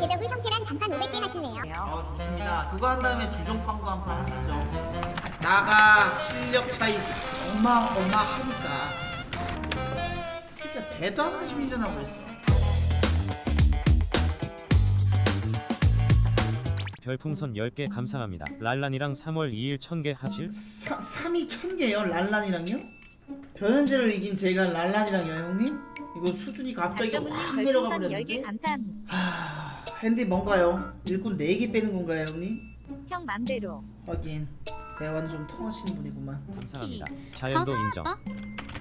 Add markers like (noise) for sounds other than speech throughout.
제적을 형태란 단판 500개 하시네요. 아 좋습니다. 그거 한 다음에 주종판도 한판 하시죠. 나가 실력 차이 어마어마하니까. 진짜 안 되는 심리전하고 있어. 별풍선 10개 감사합니다. 랄란이랑 3월 2일 1000개 하실? 사, 3이 1000개요 랄란이랑요? 변현재를 이긴 제가 랄란이랑요 형님? 이거 수준이 갑자기 확 내려가 별풍선 10개 버렸는데 감사합니다. 하... 핸디 뭔가요? 일꾼 4개 빼는 건가요 형님? 형 맘대로. 하긴 대화는 좀 통하시는 분이구만. 감사합니다. 자연도 인정.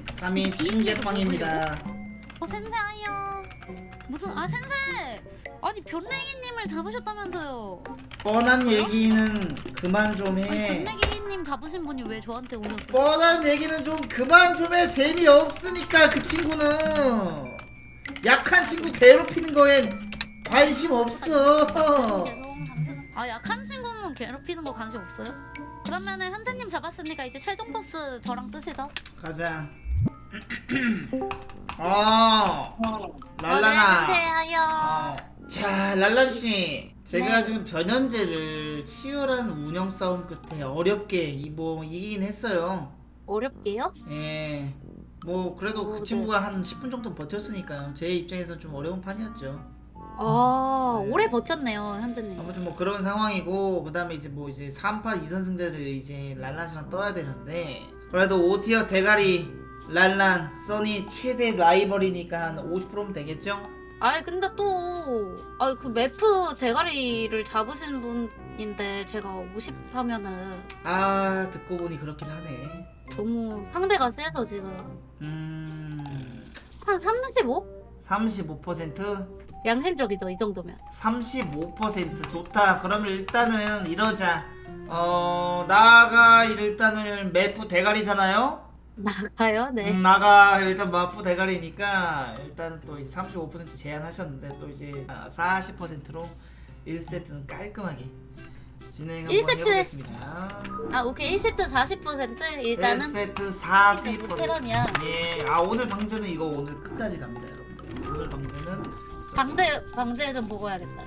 3이 킹제빵입니다. 어 센세아요. 무슨 아 센세 아니 변래기님을 잡으셨다면서요. 뻔한 얘기는 그만 아니 좀해 변래기님 잡으신 분이 왜 저한테 오셨어요? 뻔한 얘기는 좀 그만 좀 해. 재미없으니까 그 친구는. 약한 친구 괴롭히는 거엔 관심 없어 아 약한 친구는 괴롭히는 거 관심 없어요? 그러면은 현재님 잡았으니까 이제 최종 버스 저랑 뜨시죠 가자 (clears throat) 어 랄라나 센세아요 어. 자 랄란 씨 제가 지금 변현재를 치열한 운영 싸움 끝에 어렵게 이뭐 이기긴 했어요 어렵게요? 예. 뭐 그래도 오, 그 네. 친구가 한 10분 정도 버텼으니까요. 제 입장에서 좀 어려운 판이었죠. 아 네. 오래 버텼네요 현재님 아무튼 뭐 그런 상황이고 그다음에 이제 뭐 이제 3판 2선승제를 이제 랄란이랑 떠야 되는데 그래도 5티어 대가리 랄란 써니 최대 라이벌이니까 한 50%면 되겠죠? 아니 근데 또 아니 그 매프 대가리를 잡으신 분인데 제가 50 하면은 아 듣고 보니 그렇긴 하네. 너무 상대가 세서 지금 음. 한 35? 35% 양심적이죠 이 정도면 35% 좋다. 그러면 일단은 이러자. 어 나가 일단은 매프 대가리잖아요. 나가요? 네 음, 나가 일단 마프 대가리니까 일단 또 이제 35% 제한하셨는데 또 이제 40%로 1세트는 깔끔하게 진행 한번 1세트. 해보겠습니다. 아 오케이 1세트 40% 일단은 1세트 40%. 못해라면 예, 아 오늘 방제는 이거 오늘 끝까지 갑니다, 여러분들. 오늘 방 제는 방대 방제 좀 보고 야겠다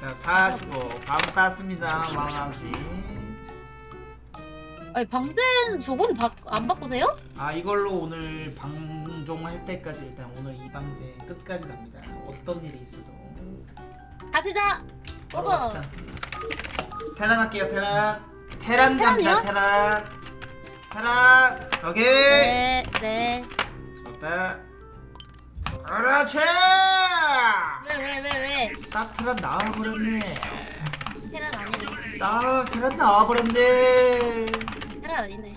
자 45. 방 땄습니다, 왕아씨. 아니 방대는 저건 바, 안 바꾸세요? 아 이걸로 오늘 방종할 때까지 일단 오늘 이 방제 끝까지 갑니다. 어떤 일이 있어도. 가시자 바로 갑시다. 테란 할게요 테란. 테란 갑니다 테란. 테란. 오케이. 네 네 좋다. 그렇지. 왜왜왜 왜? 딱 테란 나와버렸네. 테란 아니네 딱 테란 나와버렸네. 테란 아니네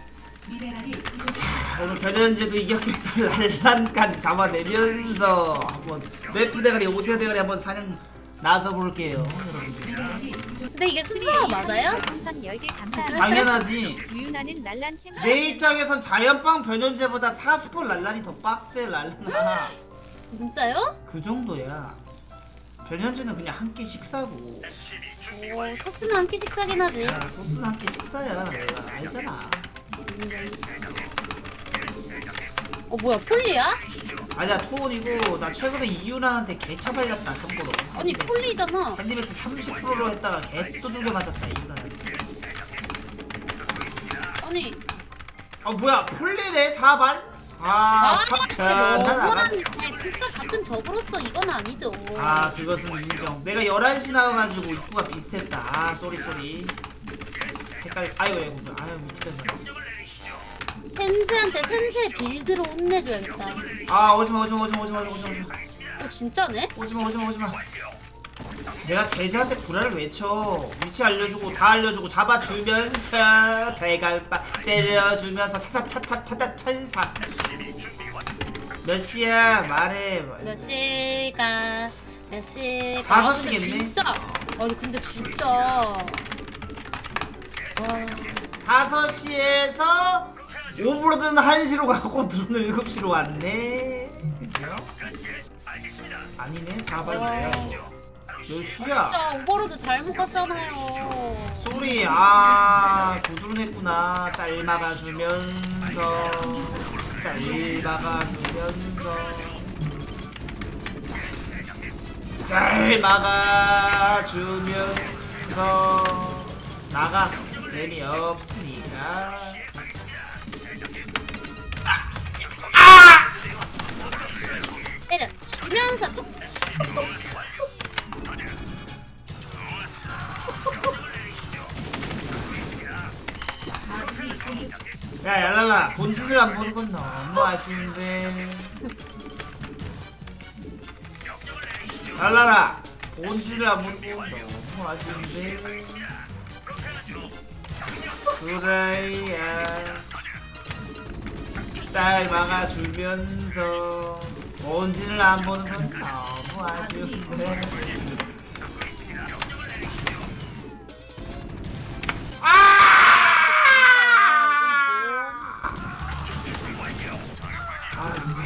오늘 변현재도 이겼겠다 (laughs) 랄란까지 잡아내면서 한번 래프 대가리 오티어 대가리 한번 사냥 나서 볼게요 여러분들 근데 이게 순서가 맞아요? 10개 감사합니다. 당연하지 유유나는 날란 캠. 내 입장에선 자연빵 변현재보다 40% 랄란이 더 빡세 랄란아 진짜요? 그 정도야 변현재는 그냥 한 끼 식사고. 오 톡스는 한 끼씩 사긴 하지. 야 토스는 한 끼 식사야. 내가 알잖아. 어 뭐야 폴리야? 아니야 투혼이고 나 최근에 이유란한테 개 처발렸다 참고로. 아니 폴리잖아. 밴디매치 30%로 했다가 개 두들겨 맞았다 이유란한테. 아니. 아 뭐야 폴리네 사발? 아 삽천하다 너무하네 진짜 같은 적으로서 이건 아니죠. 아 그것은 인정. 내가 11시 나와가지고 입구가 비슷했다. 아 쏘리 쏘리. 헷갈려 아이고 아이고 아유 미치겠네. 텐즈한테 텐즈 빌드로 혼내줘야겠다. 아 오지마 오지마 오지마 오지마 오지마 오지마. 어 진짜네? 오지마 오지마 오지마. 내가 제자한테 구라를 외쳐? 위치 알려주고 다 알려주고 잡아주면서 대갈바 때려주면서 차차차차차차 철사 몇 시야? 말해. 몇 시가? 몇 시가? 다섯 아, 근데 시겠네. 진짜. 아니 근데 진짜. 와. 5시에서 오브로드는 1시로 가고 (laughs) 드론은 7시로 왔네? 아니네 4발 뭐야. 몇 시야? 진짜 오버로드 잘못 갔잖아요. 소리 아 구두냈구나. 짤 막아주면서 짤 막아주면서 잘 막아 주면서 나가. 재미없으니까. 때려 주면서 또 야 얄랄라. 본질을 안 보는 건 너무 아쉬운데 얄랄라. 본질을 안 보는 건 너무 아쉬운데 그래야. 잘 막아주면서 본질을 안 보는 건 너무 아쉬운데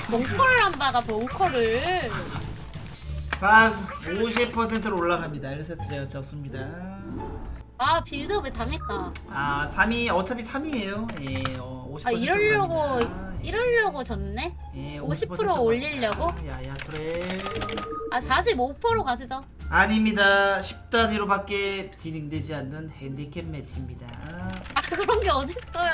벙커를 안 받아 벙커를 50%로 올라갑니다. 1세트 제가 졌습니다. 아 빌드업에 당했다 아, 3위 어차피 3위예요. 예, 어, 50%. 아 이러려고 올라갑니다. 예, 이러려고 졌네 예, 50% 50% 올리려고? 야야 그래. 아45% 가시죠 아닙니다. 10단위로밖에 진행되지 않는 핸디캡 매치입니다. 아 그런 게 어딨어요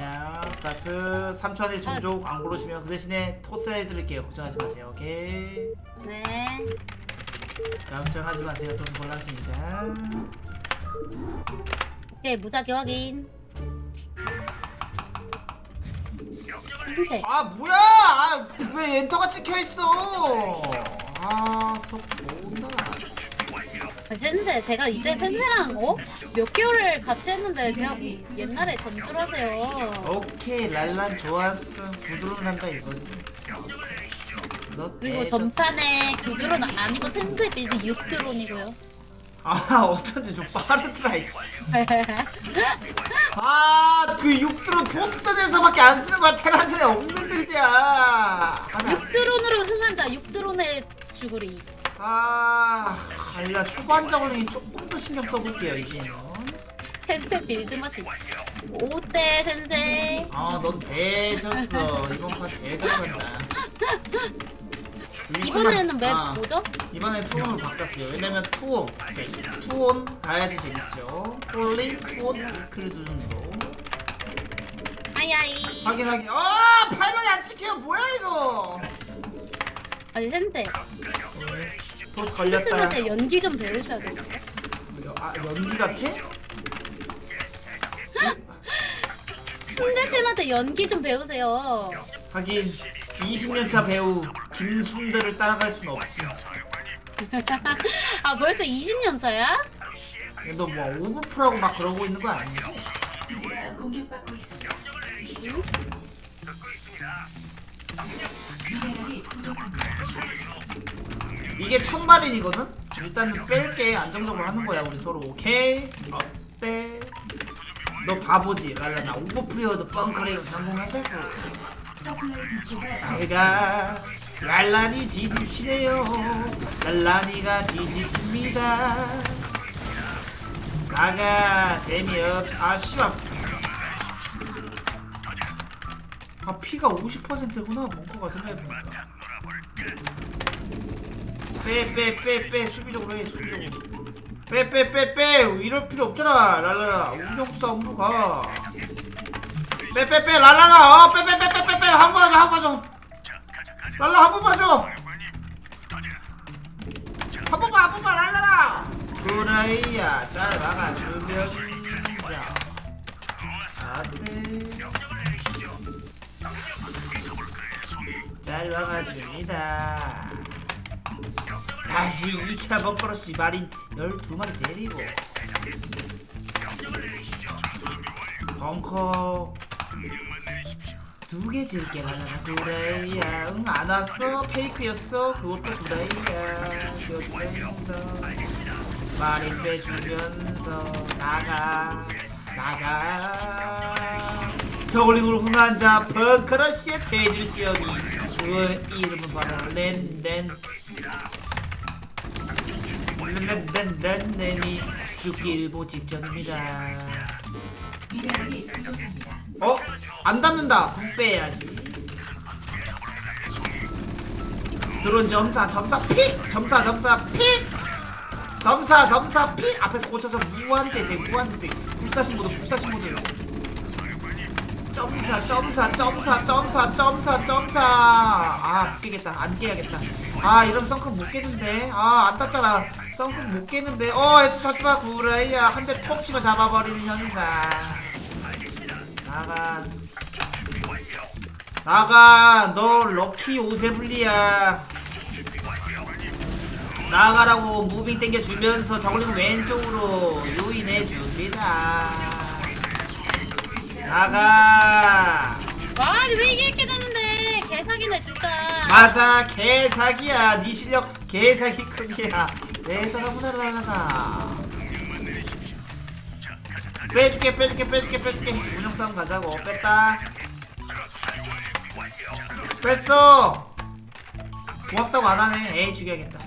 야, 스타트 3초 안에 종족 안 고르시면 그 대신에 토스 해드릴게요. 걱정하지 마세요. 오케이. 네 걱정하지 마세요. 토스 골랐습니다. 오케이 무작위 확인 흰색 아 뭐야? 아, 왜 엔터가 찍혀 있어? 아, 속 좋다. 센세 제가 이제 센세랑 어? 몇 개월을 같이 했는데 제가 뭐 옛날에 전주라세요 오케이, 랄란 좋았어. 구두로 간다 이거지. 너 그리고. 전판에 구드론 아니고 센세 빌드 6드론이고요 아, 어쩐지 좀 빠르더라. 이씨. 아, 그 육드로 토스에서밖에 안 쓰는 거야. 테란전에 없는 빌드야. 하나. 6드론으로 흥한 자 6드론의 주구리 아, 알라 초반 저글링이 조금 더 신경 써볼게요 이제는. 센세 빌드 맛이 5대 센세 아, 넌 대졌어. 이번 판 제대로 간다. 이번에는 맵 아, 뭐죠? 이번에 투혼을 바꿨어요. 왜냐면 투혼, 자, 투혼 가야지 재밌죠. 홀리 투혼 위클 수준으로 아이아이 확인하기. 아, 파일럿이 안 찍혀요. 뭐야 이거? 아니 센세 토스 걸렸다. 센세한테 연기 좀 배우셔야 돼요 아, 연기 같아? 순대쌤한테 연기 좀 배우세요 하긴 20년차 배우 김순대를 따라갈 순 없지. (laughs) 아 벌써 20년 차야? 너 뭐 오버풀하고 막 그러고 있는 거 아니지? 공격받고 있습니다. 미네랄이 부족합니다. 이게 청마린이거든? 일단은 뺄게. 안정적으로 하는 거야 우리 서로. 오케이? 어때? 너 바보지. 랄라나 오버풀이어도 뻥커링 성공한다고 잘가. 랄란이 지지치네요. 랄란이가 지지칩니다. 나가. 재미없. 아 씨발. 아 피가 50%구나. 벙커가 생각해보니까 빼 빼 빼 빼. 수비적으로 해 수비적으로. 빼 빼 빼 빼. 이럴 필요 없잖아 랄라라. 운영 싸움으로 가. 빼 빼 빼 랄라라. 어, 빼 빼 빼 빼 빼 빼 한번 하자 한번 하자. 랄라 한 번만 줘. 한 번만 한 번만 랄라라. 그라이야 잘 막아주면서 안돼. 잘 막아줍니다. 다시 2차 버퍼러시 마린 12마리 데리고. 벙커 두 개 질게. 라라라 그래야. 응 안 왔어? 페이크였어? 그것도 그래야. 지워주면서. 마린 빼주면서. 나가 나가. 저글링으로 흥한 자 벙커러시의 돼질 지연이 그 이름은 바로 렌렌 렌렌렌렌이 죽기 일보 직전입니다. 미네랄이 부족합니다. 어? 안 닿는다. 돈 빼야지. 드론 점사 점사 픽! 점사 점사 픽! 점사 점사 픽! 앞에서 꽂혀서 무한재생 무한재생. 불사신 모드 불사신 모드. 점사 점사 점사 점사 점사 점사. 아 못 깨겠다. 안 깨야겠다. 아 이러면 썬큰 못 깨는데. 아안 땄잖아 썬큰 못 깨는데. 어 에스 파티마 구라이야. 한 대 톡 치면 잡아버리는 현상. 나가. 나가. 너 럭키 오세블리야. 나가라고 무빙 땡겨주면서 저글링 왼쪽으로 유인해 줍니다. 나가. 아니 왜 이게 이렇게 되는데? 개사기네 진짜. 맞아. 개사기야. 네 실력 개사기 크기야 대단하구나 빼줄게 빼줄게 빼줄게 빼줄게. 운영 싸움 가자고. 뺐다. 뺐어. 고맙다고 안 하네. 에이 죽여야겠다.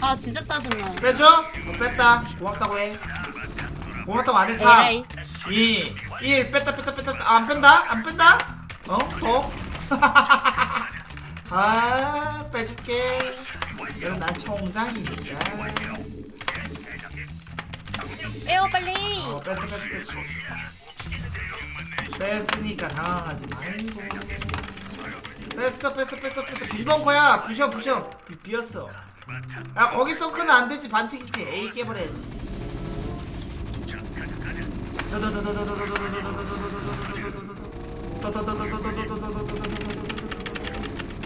아 진짜 짜증나. 빼줘? 어, 뺐다. 고맙다고 해. 고맙다고 안해 3 에이. 2 1 뺐다 뺐다 뺐다. 뺐다. 아, 안 뺀다? 안 뺀다? 어? 더? (laughs) 아 빼줄게. 이건 난 총장이니까 빼요 빨리. 어 뺐어 뺐어 뺐어 뺐어. 뺐으니까 당황하지 말고. 뺐어 뺐어 뺐어 뺐어. 비벙커야. 부셔 부셔. 비, 비었어. 야 거기 서크는 안 되지. 반칙이지. 에이 깨버려야지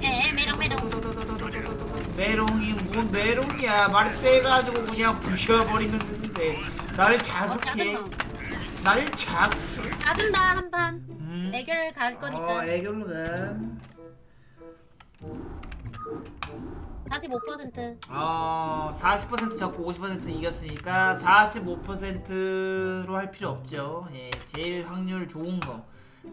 에 메롱 메롱 메롱이 뭔 메롱이야. 말 빼가지고 그냥 부셔버리면 되는데. 날어 자극해. 날 자극해 짜증나 한판. 음. 애교를 갈 거니까. 어 애교로 가 45% 어, 40% 적고 50% 이겼으니까 45%로 할 필요 없죠. 예, 제일 확률 좋은 거.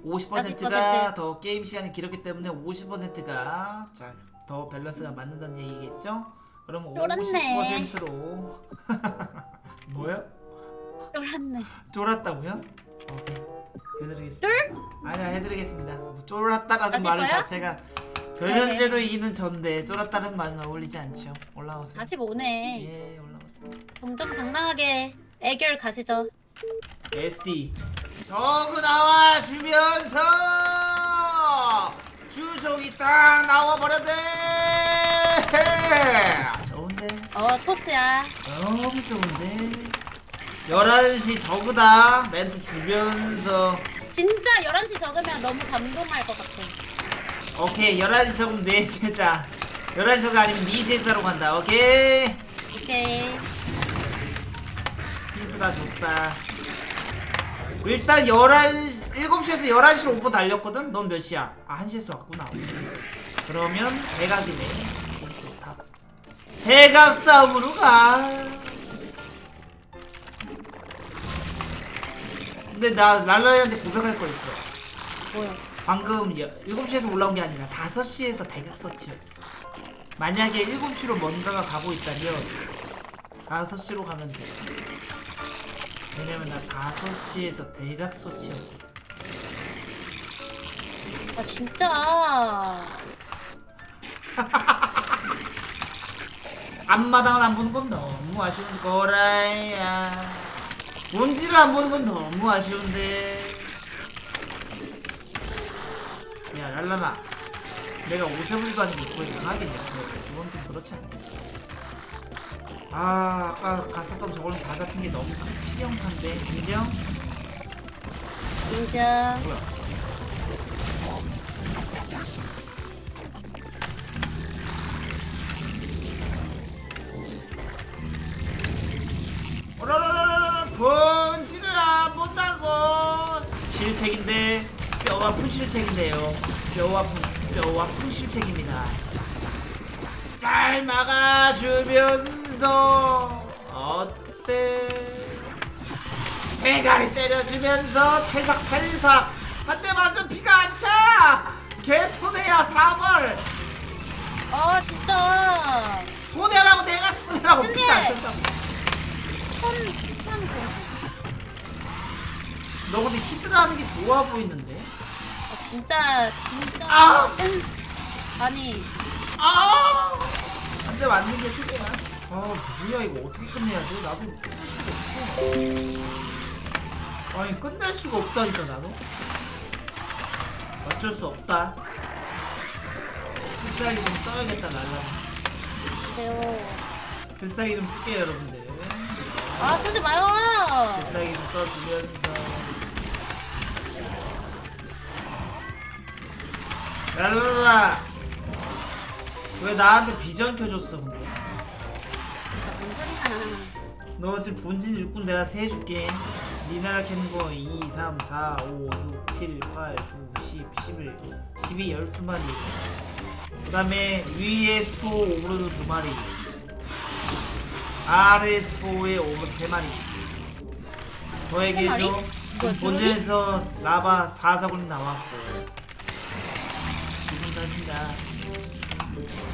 50%가 40%. 더 게임 시간이 길었기 때문에 50%가 자, 더 밸런스가 맞는다는 얘기겠죠? 그럼 쫄았네. 50%로 (laughs) 뭐요? 쫄았네 쫄았다고요? 오케이. 해드리겠습니다. 쫄? 아니야, 해드리겠습니다. 뭐 쫄았다라는 하실 말을 거야? 자체가 변현재도 이기는 전데 쫄았다는 말은 어울리지 않죠. 올라오세요. 45네 예, 올라오세요. 점점 당당하게 애교를 가시죠 SD 저그 나와 주면서 주종이 딱 나와 버렸네. 좋은데, 어 토스야 너무 좋은데. 11시 저그다 멘트 주면서 진짜 11시 적으면 너무 감동할 것 같아 오케이 11시 저그면 내 제자. 11시 저그 아니면 네 제자로 간다. 오케이? 오케이. 힌트가 좋다. 일단 11시 7시에서 11시로 오버 달렸거든? 넌 몇 시야? 아 1시에서 왔구나. 그러면 대각이네. 좋다. 대각 싸움으로 가. 근데 나 랄라리한테 고백할 거 있어. 뭐야 방금 여- 7시에서 올라온 게 아니라 5시에서 대각 서치였어. 만약에 7시로 뭔가가 가고 있다면 5시로 가면 돼. 왜냐면 나 5시에서 대각 서치였거든. 아 진짜? (laughs) 앞마당을 안 보는 건 너무 아쉬운 거라야. 본질을 안 보는 건 너무 아쉬운데 야 랄라라 내가 오세블리도 아니고 그걸 당하겠냐? 그건 좀 그렇지 않냐 아 아까 갔었던 저걸로 다 잡힌 게 너무 치명한데. 인정? 인정. 뭐야? 오라라라라 본질을 안 본다고. 실책인데 뼈 아픈 실책인데요. 뼈 아픈 뼈 아픈 실책입니다. 잘 막아주면서 어때? 대가리 때려주면서 찰싹찰싹. 한대 맞으면 피가 안 차. 개 손해야 사벌. 아 진짜. 손해라고 내가 손해라고 근데- 피가 안 찬다고. 손손너 근데 히드라하는 게 좋아 보이는데? 아, 진짜 진짜 아! 아니 아! 안돼 맞는 게 소리야. 아 뭐야 이거 어떻게 끝내야 돼? 나도 끝낼 수가 없어. 아니 끝낼 수가 없다니까 나도. 어쩔 수 없다. 필살기 좀 써야겠다 날라. 그래요 필살기 좀 쓸게요 여러분들. 아 쓰지 마요 필살기 좀 써주면서. 랄랄라. 왜 나한테 비전 켜줬어 근데? 뭔 소리야 너 지금 본진 일꾼 내가 세 해줄게. 미네랄 캐는 거 2, 3, 4, 5, 6, 7, 8, 9, 10, 11, 12, 12마리. 그 다음에 위에 스포 오브로드 2마리. 아래 스포에 오브로드 3마리. 더 얘기해줘. 마리? 지금 뭐야, 본진에서 라바 4사골 나왔고. 탓인가.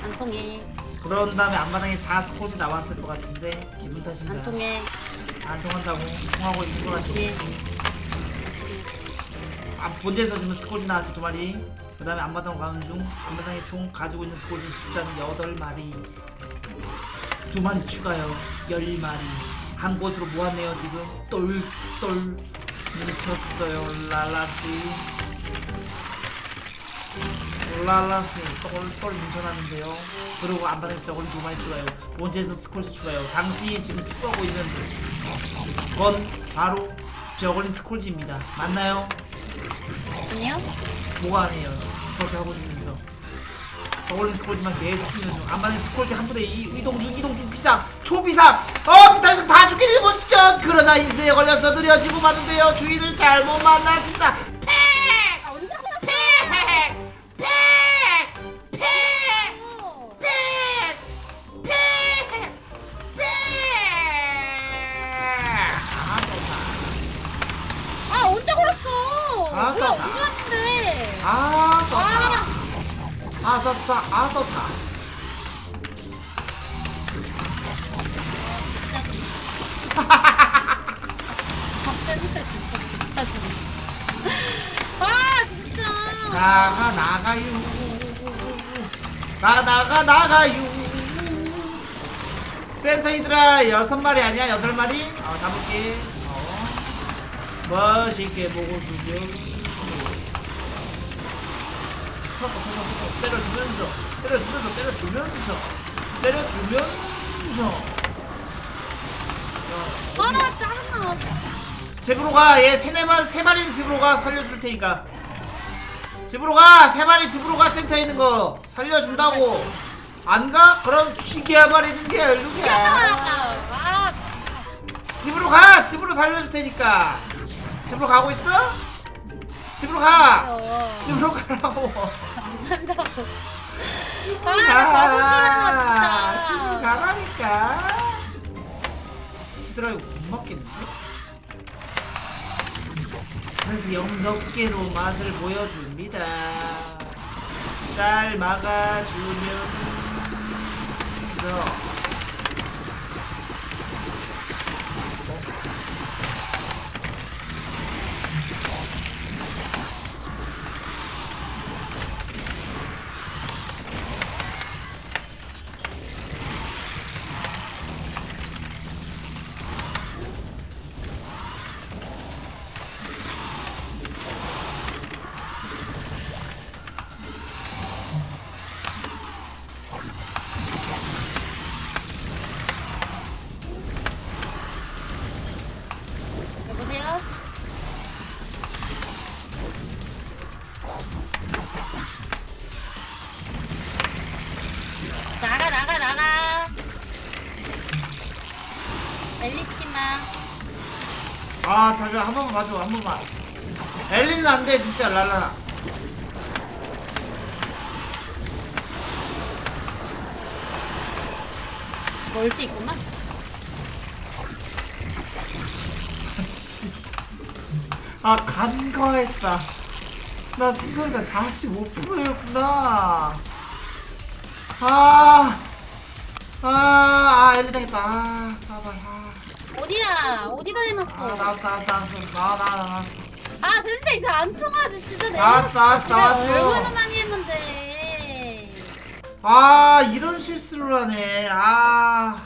안 통해 그런 다음에 앞마당에 4스포즈 나왔을 것 같은데 기분 탓인가. 안 통해 안 통한다고 통하고 있는 것 같아. 예 아, 본체에서 지금 스콜지 나왔지 두 마리. 그 다음에 앞마당 가는 중 앞마당에 총 가지고 있는 스콜지 숫자는 여덟 마리. 두 마리 추가요. 열 마리. 한 곳으로 모았네요 지금. 똘똘 뭉쳤어요 랄라씨. 랄라씨 똘똘 뭉쳐놨는데요. 그리고 앞마당에 저걸 두 마리 추가요. 본체에서 스콜지 추가요. 당시 지금 추가하고 있는 건 바로 저걸린 스콜지입니다. 맞나요? 아니요 뭐가 아니에요. 그렇게 하고 있으면서 저걸린 스콜지만 계속 뛰는 중. 안반의 스콜지 한 부대 이, 이동 중 이동 중 비상 초비상 어 비탈에서 다 죽기를 못전 그러나 인생에 걸려서 느려지고 마는데요. 주인을 잘못 만났습니다. 아 썼다. 아 썼다. 아 썼다. 아 진짜 나가 나가요. 나가 나가 나가요. 센터 히드라 여섯 마리 아니야 여덟 마리? 어 잡을게. 어. 멋있게 보고 주죠. 서서 서서 서서 때려주면서 때려주면서 때려주면서 때려주면서. 아 짜증나 집으로 가. 얘 세네 마리 세 마리 집으로 가 살려줄 테니까. 집으로 가. 세 마리 집으로 가 센터에 있는 거 살려준다고. 안 가? 그럼 튀겨 버리는 게 얼룩이야. 아 집으로 가. 집으로 살려줄 테니까. 집으로 가고 있어? 집으로 가. 집으로 가라고. 안 간다고 집으로 아, 가. 집으로 가라니까. 얘들아 이거 못 맞겠는데? 그래서 영덕계로 맛을 보여줍니다. 잘 막아주면서 여보 아 잠깐 한 번만 봐줘 한 번만. 엘리는 안 돼 진짜 랄라. 멀지 있구만 아 간과했다. 나 승률이가 45%였구나. 아, 아, 아, 엘리 당했다. 아, 사발. 아, 어디야? 어디다 해놨어? 아 나왔어, 나왔어, 나왔어. 나와, 나와, 나왔어. 아 진짜 이제 안 통하지 진짜. 내가 나왔어 나왔어 내가 얼마나 나왔어 많이 했는데. 아 이런 실수를 하네. 아.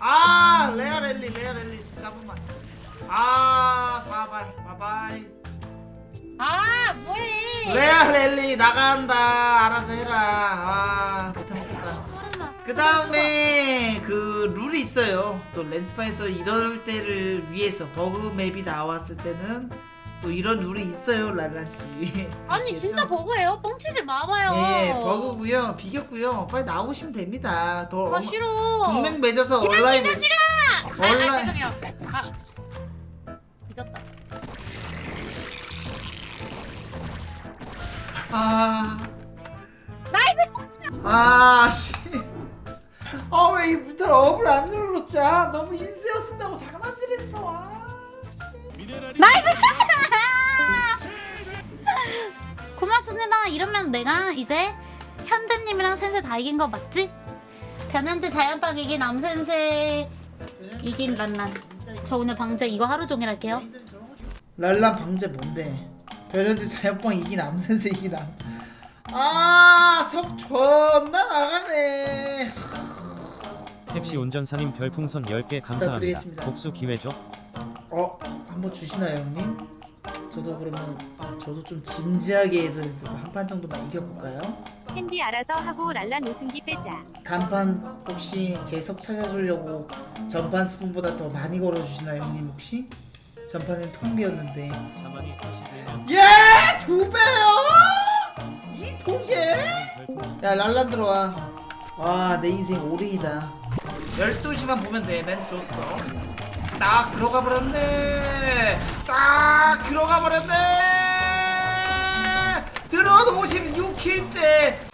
아, 레아 랠리, 레아 랠리, 진짜 한 번만. 아, 사바이, 바바이. 아 뭐해? 레아 랠리 나간다. 알아서 해라. 아, 못해먹겠다. 그 다음에 그 룰이 있어요. 또 랜스파에서 이럴 때를 위해서 버그 맵이 나왔을 때는 또 이런 룰이 있어요, 랄란 씨. 아니? 진짜 버그예요 뻥치지 마봐요 예, 버그고요. 비겼고요. 빨리 나오시면 됩니다. 더아 어- 싫어 동맹 맺어서 온라인 아, 아 온라인 죄송해요 아 잊었다 아. 아, 씨. 아, 왜이 문탈 업을 안 눌렀지? 아, 너무 인세어 쓴다고 장난질 했어. 아. (laughs) 고맙습니다 이러면 내가 이제 현재님이랑 센세 다 이긴 거 맞지? 변현재 자연빵 이긴 남센세 이긴 란란 저 오늘 방제 이거 하루 종일 할게요 랄란 방제 뭔데? 변현재 자연광 이긴 암센스 이긴 암. 아, 석 존나 나가네. 택시 운전사님 별풍선 10개 감사합니다. 부탁드리겠습니다. 복수 기회죠? 어, 한번 주시나요, 형님? 저도 그러면 저도 좀 진지하게 해서 한 판 정도만 이겨볼까요? 캔디 알아서 하고 랄란 우승기 빼자. 단판 혹시 제 석 찾아주려고 전판 스푼보다 더 많이 걸어주시나요, 형님 혹시? 전판은 통계였는데. 자만이 다시 되면 예, 두 배요? 이 통계? 야 랄란 들어와. 와 내 인생 올인이다. 12시만 보면 돼. 멘트 줬어. 딱 들어가 버렸네. 딱 들어가 버렸네. 들어도 56킬째